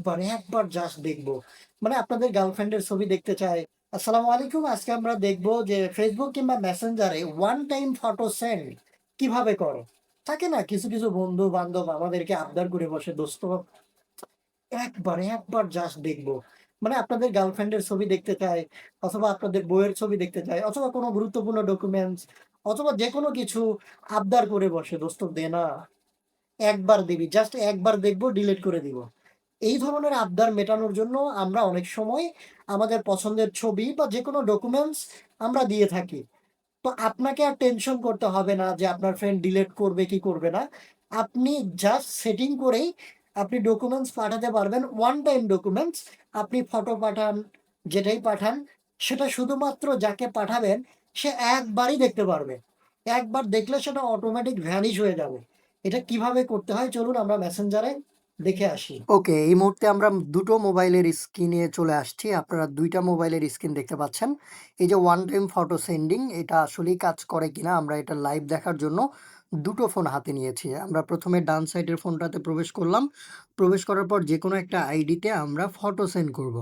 একবার, একবার জাস্ট দেখব। মানে আপনাদের গার্লফ্রেন্ডের ছবি দেখতে চায়। আসসালামু আলাইকুম। আজকে আমরা দেখব যে Facebook কিংবা a one time photo send কীভাবে করে? থাকে না কিছু, কিছু বন্ধু-বান্ধব আমাদেরকে আবদার করে বসে, "দোস্ত একবার, একবার জাস্ট দেখব।" মানে আপনাদের গার্লফ্রেন্ডের ছবি দেখতে চায় অথবা আপনাদের বইয়ের ছবি দেখতে চায় অথবা কোনো গুরুত্বপূর্ণ ডকুমেন্টস অথবা যেকোনো কিছু আবদার করে বসে, "দোস্ত দে না। একবার দিবি। জাস্ট একবার দেখব ডিলিট করে দিব।" এই ধরনের আবদার মেটানোর জন্য আমরা অনেক সময় আমাদের পছন্দের ছবি বা যেকোনো ডকুমেন্টস আমরা দিয়ে থাকি। তো আপনাকে আর টেনশন করতে হবে না যে আপনার ফ্রেন্ড ডিলিট করবে কি করবে না। আপনি জাস্ট সেটিং করেই আপনি ডকুমেন্টস পাঠাতে পারবেন। ওয়ান টাইম ডকুমেন্টস আপনি ফটো পাঠান, যেটাই পাঠান সেটা শুধুমাত্র যাকে পাঠাবেন সে একবারই দেখতে পারবে। একবার দেখলে সেটা অটোমেটিক ভ্যানিশ হয়ে যাবে। এটা কীভাবে করতে হয় চলুন আমরা এ দেখে আসি। ওকে, এই মুহূর্তে আমরা দুটো মোবাইলের স্ক্রিনে চলে আসছি। আপনারা দুইটা মোবাইলের স্ক্রিন দেখতে পাচ্ছেন। এই যে ওয়ান টাইম ফটো সেন্ডিং এটা আসলেই কাজ করে কিনা আমরা এটা লাইভ দেখার জন্য দুটো ফোন হাতে নিয়েছি। আমরা প্রথমে ডান সাইডের ফোনটাতে প্রবেশ করলাম। প্রবেশ করার পর যে কোনো একটা আইডিতে আমরা ফটো সেন্ড করব।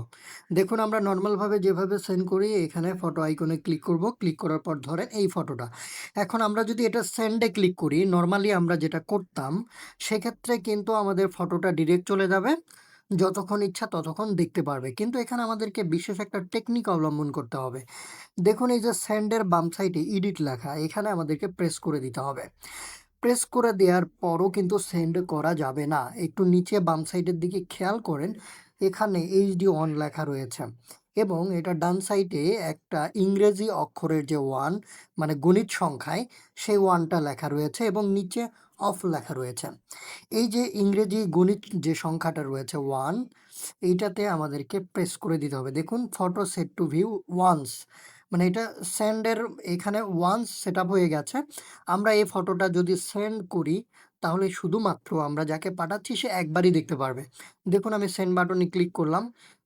দেখুন, আমরা নর্মালভাবে যেভাবে সেন্ড করি, এখানে ফটো আইকনে ক্লিক করব। ক্লিক করার পর ধরেন এই ফটোটা। এখন আমরা যদি এটা সেন্ডে ক্লিক করি, নর্মালি আমরা যেটা করতাম, সেক্ষেত্রে কিন্তু আমাদের ফটোটা ডিরেক্ট চলে যাবে। যতক্ষণ ইচ্ছা ততক্ষণ দেখতে পারবে। কিন্তু এখানে আমাদেরকে বিশেষ একটা টেকনিক অবলম্বন করতে হবে। দেখুন, এই যে সেন্ড এর বাম সাইডে এডিট লেখা, এখানে আমাদেরকে প্রেস করে দিতে হবে। প্রেস করে দেওয়ার পরও কিন্তু সেন্ড করা যাবে না। একটু নিচে বাম সাইডের দিকে খেয়াল করেন, এখানে এইচডি ওয়ান লেখা রয়েছে এবং এটা ডান সাইডে একটা ইংরেজি অক্ষরের যে ওয়ান মানে গণিত সংখ্যায়, সেই ওয়ানটা লেখা রয়েছে এবং নিচে অফ লেখা রয়েছে। এই যে ইংরেজি গণিত যে সংখ্যাটা রয়েছে ওয়ান এইটাতে আমাদেরকে প্রেস করে দিতে হবে। দেখুন photo set to view once মানে এটা সেন্ড এর এখানে ওয়ান্স সেটআপ হয়ে গেছে। আমরা এই ফটোটা যদি সেন্ড করি, তাহলে শুধুমাত্র আমরা যাকে পাঠাচ্ছি, সে একবারই দেখতে পারবে। দেখুন, আমি সেন্ড বাটনে ক্লিক করলাম।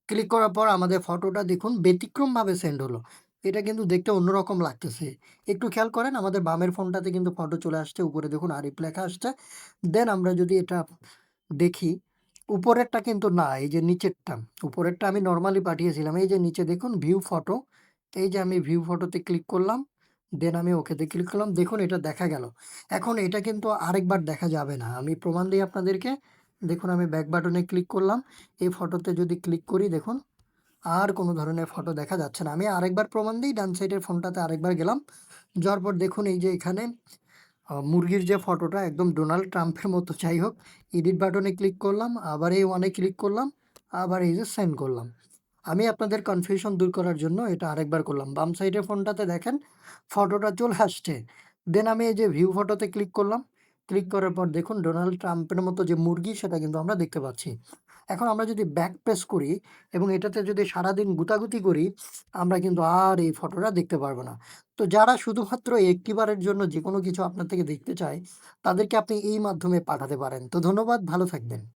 ক্লিক করার পর আমাদের ফটোটা দেখুন, ব্যতিক্রমভাবে সেন্ড হলো। এটা কিন্তু দেখতে অন্যরকম লাগতেছে। একটু খেয়াল করেন, আমাদের বামের ফোনটাতে কিন্তু ফটো চলে আসছে। উপরে দেখুন আরিফ লেখা আসছে। দেন আমরা যদি এটা দেখি, উপরেরটা কিন্তু না, এই যে নিচেরটা। উপরেরটা আমি নর্মালি পাঠিয়েছিলাম। এই যে নিচে দেখুন ভিউ ফটো। এই যে আমি ভিউ ফটোতে ক্লিক করলাম। দেন আমি ওকেতে ক্লিক করলাম। দেখুন এটা দেখা গেল। এখন এটা কিন্তু আরেকবার দেখা যাবে না। আমি প্রমাণ দিই আপনাদেরকে। দেখুন আমি ব্যাক বাটনে ক্লিক করলাম। এই ফটোতে যদি ক্লিক করি, দেখুন আর কোনো ধরনের ফটো দেখা যাচ্ছে না। আমি আরেকবার প্রমাণ দেই, ডান সাইডের ফোনটাতে আরেকবার গেলাম। যাওয়ার পর দেখুন এই যে এখানে মুরগির যে ফটোটা একদম ডোনাল্ড ট্রাম্পের মতো যাই হোক এডিট বাটনে ক্লিক করলাম। আবার এই ওয়ানে ক্লিক করলাম। আবার এই যে সেন্ড করলাম। আমি আপনাদের কনফিউশন দূর করার জন্য এটা আরেকবার করলাম। বাম সাইডের ফোনটাতে দেখেন ফটোটা চলে আসছে। দেন আমি এই যে ভিউ ফটোতে ক্লিক করলাম। ক্লিক করার পর দেখুন ডোনাল্ড ট্রাম্পের মতো যে মুরগি, সেটা কিন্তু আমরা দেখতে পাচ্ছি। এখন আমরা যদি ব্যাক প্রেস করি এবং এটাতে যদি সারাদিন গুতাগুতি করি, আমরা কিন্তু আর এই ফটোটা দেখতে পারব না। তো যারা শুধুমাত্র একটিবারের জন্য যে কোনো কিছু আপনার থেকে দেখতে চায়, তাদেরকে আপনি এই মাধ্যমে পাঠাতে পারেন। তো ধন্যবাদ, ভালো থাকবেন।